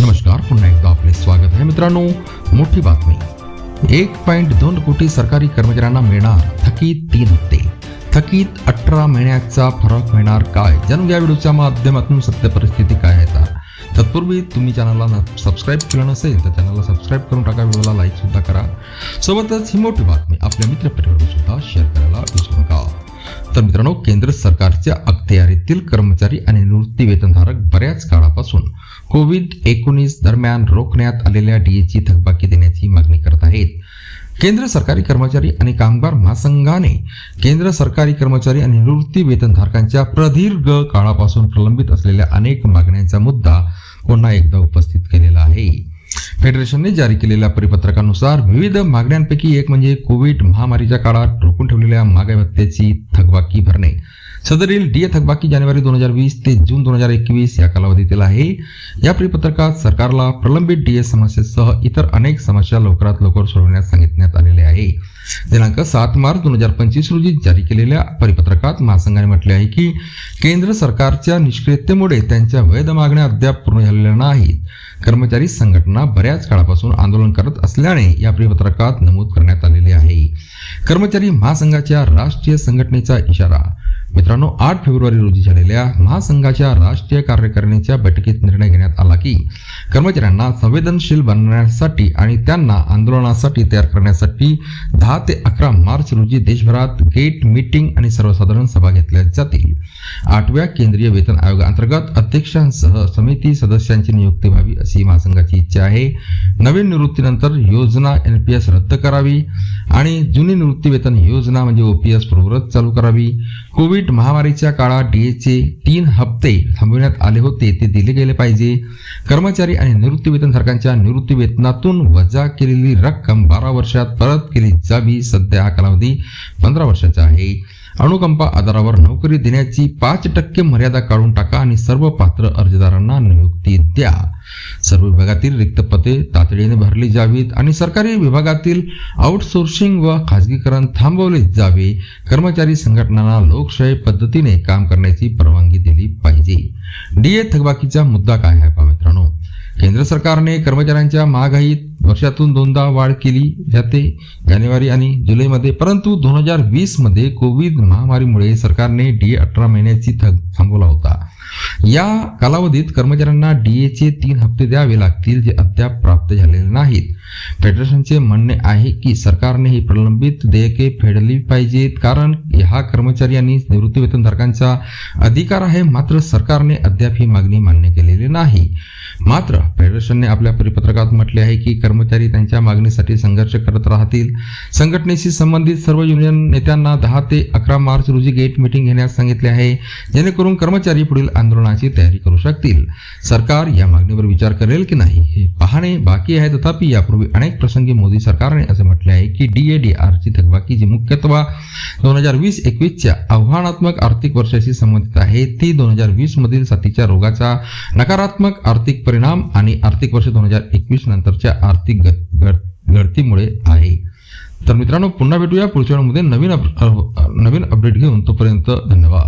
नमस्कार पुन्हा एकदा आपले स्वागत आहे मित्रांनो. मोठी बातमी. एक पॉईंट दोन कोटी सरकारी कर्मचाऱ्यांना मिळणार थकीत तीन हप्ते. थकीत अठरा महिन्याचा फरक मिळणार काय? जाणून घ्या व्हिडिओच्या माध्यमातून सत्य परिस्थिती काय आहे तर. तत्पूर्वी तुम्ही चॅनलला सबस्क्राईब केलं नसेल तर चॅनलला सबस्क्राईब करून टाका व्हिडिओला लाईक सुद्धा करा. सोबतच ही मोठी बातमी आपल्या मित्रपरिवारावर सुद्धा शेअर करायला विसरू नका. तर मित्रांनो केंद्र सरकारच्या अखत्यारीतील कर्मचारी आणि निवृत्तीवेतनधारक बऱ्याच काळापासून कोविड एकोणीस दरम्यान रोखण्यात आलेल्या डीएची थकबाकी देण्याची मागणी करत आहेत. केंद्र सरकारी कर्मचारी आणि कामगार महासंघाने केंद्र सरकारी कर्मचारी आणि निवृत्ती वेतनधारकांच्या प्रदीर्घ काळापासून प्रलंबित असलेल्या अनेक मागण्यांचा मुद्दा पुन्हा एकदा उपस्थित केलेला आहे. फेडरेशनने जारी केलेल्या परिपत्रकानुसार विविध मागण्यांपैकी एक म्हणजे कोविड महामारीच्या काळात रोखून ठेवलेल्या महागाई भत्त्याची थकबाकी भरणे सदरील डीए थकबाकी जानेवारी दोन हजार वीस ते जून दोन हजार एकवीस या कालावधीतील आहे. या परिपत्रकात सरकारला प्रलंबित डीए समस्येसह इतर अनेक समस्या लवकरात लवकर सोडवण्यास सांगितण्यात आलेले आहे. दिनांक सात मार्च दोन हजार पंचवीस रोजी जारी केलेल्या परिपत्रकात महासंघाने म्हटले आहे की केंद्र सरकारच्या निष्क्रियतेमुळे त्यांच्या वैध मागण्या अद्याप पूर्ण झालेल्या नाहीत. कर्मचारी संघटना बऱ्याच काळापासून आंदोलन करत असल्याने या परिपत्रकात नमूद करण्यात आलेले आहे. कर्मचारी महासंघाच्या राष्ट्रीय संघटनेचा इशारा मित्रांनो आठ फेब्रुवारी रोजी झालेल्या महासंघाच्या राष्ट्रीय कार्यकारिणीच्या बैठकीत निर्णय घेण्यात आला की कर्मचाऱ्यांना संवेदनशील बनवण्यासाठी आणि त्यांना आंदोलनासाठी तयार करण्यासाठी दहा ते अकरा मार्च रोजी देशभरात गेट मीटिंग आणि सर्वसाधारण सभा घेतल्या जातील. आठव्या केंद्रीय वेतन आयोगाअंतर्गत अध्यक्षांसह समिती सदस्यांची नियुक्ती व्हावी अशी महासंघाची इच्छा आहे. नवीन निवृत्तीनंतर योजना एनपीएस रद्द करावी आणि जुनी निवृत्तीवेतन योजना म्हणजे ओपीएस पूर्वरत चालू करावी. कोविड महामारीच्या काळात डीएचे तीन हप्ते थांबविण्यात आले होते ते दिले गेले पाहिजे. कर्मचारी आणि निवृत्तीवेतन धारकांच्या निवृत्तीवेतनातून वजा केलेली रक्कम बारा वर्षात परत केली जावी. सध्या हा कालावधी पंधरा वर्षाचा आहे. अनुकंपा आधारावर नोकरी देण्याची पाच टक्के मर्यादा काढून टाका आणि सर्व पात्र अर्जदारांना नियुक्ती द्या. सर्व विभागातील रिक्त पदे तातडीने भरली जावीत आणि सरकारी विभागातील आउटसोर्सिंग व खाजगीकरण थांबवले जावे. कर्मचारी संघटनांना लोकशाही पद्धतीने काम करण्याची परवानगी दिली पाहिजे. डीए थकबाकीचा मुद्दा काय आहे मित्रांनो? केंद्र सरकारने कर्मचाऱ्यांच्या महागाईत वर्षातून दोनदा वाढ केली. जाते जानेवारी आणि जुलैमध्ये. परंतु दोन हजार वीसमध्ये कोविड महामारीमुळे सरकारने डीए अठरा महिन्याची थक थांबवला होता. या कालावधीत कर्मचाऱ्यांना डीएचे तीन हप्ते द्यावे लागतील जे अद्याप प्राप्त झालेले नाहीत. फेडरेशनचे म्हणणे आहे की सरकारने ही प्रलंबित देयके फेडली पाहिजेत कारण हा कर्मचारी आणि निवृत्ती वेतनधारकांचा अधिकार आहे. मात्र सरकारने अद्याप ही मागणी मान्य केलेली नाही. मात्र फेडरेशनने आपल्या परिपत्रकात म्हटले आहे की कर्मचारी त्यांच्या मागणीसाठी संघर्ष करत राहतील. संघटनेशी संबंधित सर्व युनियन नेत्यांना दहा ते अकरा मार्च रोजी गेट मीटिंग घेण्यास सांगितले आहे. जेणेकरून कर्मचारी पुढील आंदोलनाची तयारी करू शकतील. सरकार या मागणीवर विचार करेल की नाही हे पाहणे बाकी आहे. तथापि यापूर्वी अनेक प्रसंगी मोदी सरकारने असे म्हटले आहे की डीएडीआरची थकबाकी जी मुख्यत्वे दोन हजार वीस एकवीसच्या आव्हानात्मक आर्थिक वर्षाशी संबंधित आहे ती दोन हजार वीस मधील साथीच्या रोगाचा नकारात्मक आर्थिक परिणाम आणि आर्थिक वर्ष दोन हजार एकवीस नंतरच्या आर्थिक घडतीमुळे आहे. तर मित्रांनो पुन्हा भेटूया पुढच्या वेळेमध्ये. नवीन अप- नवीन अपडेट घेऊन तोपर्यंत धन्यवाद.